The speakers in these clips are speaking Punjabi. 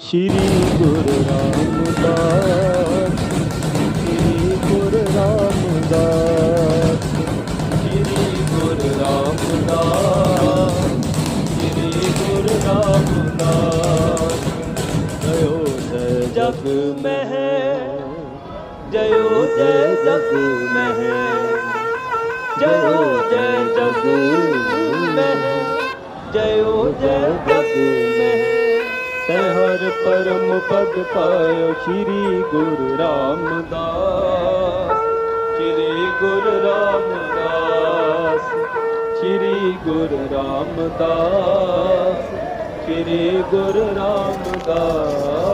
ਸ਼੍ਰੀ ਗੁਰੂ ਰਾਮਦਾਸ, ਸ਼੍ਰੀ ਗੁਰੂ ਰਾਮਦਾਸ, ਸ਼੍ਰੀ ਗੁਰੂ ਰਾਮਦਾਸ। ਸ਼੍ਰੀ ਗੁਰੂ ਰਾਮਦਾਸ ਜਯੋ ਜੈ ਜਗ ਮਹਿ ਜਯੋ ਜੈ ਜਗ ਮਹਿ ਜਯੋ ਜੈ ਜਗ ਮਹਿ ਜਯੋ ਜੈ ਜਗ ਹਰ ਪਰਮ ਪਦ ਪਾਇਓ ਸ੍ਰੀ ਗੁਰੂ ਰਾਮਦਾਸ। ਸ੍ਰੀ ਗੁਰੂ ਰਾਮਦਾਸ, ਸ੍ਰੀ ਗੁਰੂ ਰਾਮਦਾਸ, ਸ੍ਰੀ ਗੁਰੂ ਰਾਮਦਾਸ।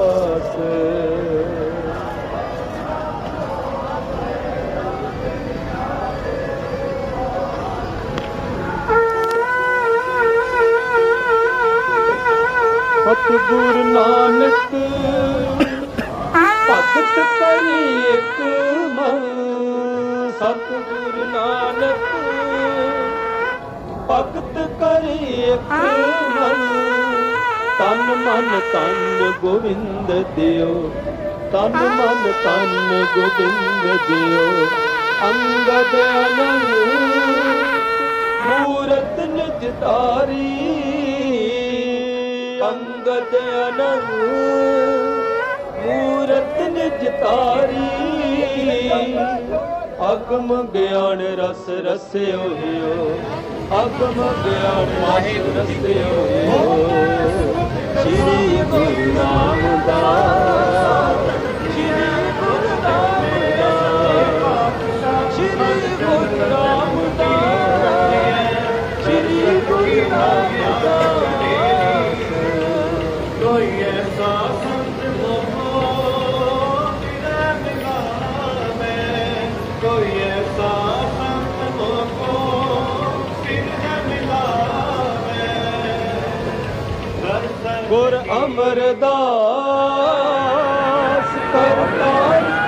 ਸਤਿਗੁਰ ਨਾਨਕ, ਭਗਤ ਕਰੀ ਇੱਕ ਮਨ। ਸਤਿਗੁਰ ਨਾਨਕ, ਭਗਤ ਕਰੀ ਇੱਕ ਮਨ। ਤਨ ਮਨ ਤਨ ਗੋਬਿੰਦ ਦਿਓ, ਤਨ ਮਨ ਤਨ ਗੋਬਿੰਦ ਦਿਓ। ਅੰਗਦ ਅਨੰਦ ਮੂਰਤ ਨਿਜ ਦਾ ਅੰਗਦ ਅਨੰਦ ਮੂਰਤ ਨਿਜ ਤਾਰੀ ਅਗਮ ਗਿਆਨ ਰਸ ਰਸਿਓ ਹਿਓ, ਅਗਮ ਗਿਆਨ ਰਸ ਰਸਿਓ ਹਿਓ। ਸ੍ਰੀ ਗੁਰੂ ਰਾਮਦਾਸ, ਸ੍ਰੀ ਗੁਰੂ ਰਾਮਦਾਸ, ਸ੍ਰੀ ਗੁਰੂ ਗੁਰ ਅਮਰਦਾਸ ਕਰਤਾਰ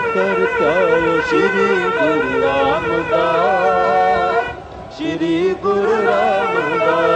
ਬਾਹੋ ਕਰਤਾਇਓ ਸ੍ਰੀ ਗੁਰੂ ਰਾਮਦਾਸ ਸ੍ਰੀ ਗੁਰੂ ਰਾਮਦਾਸ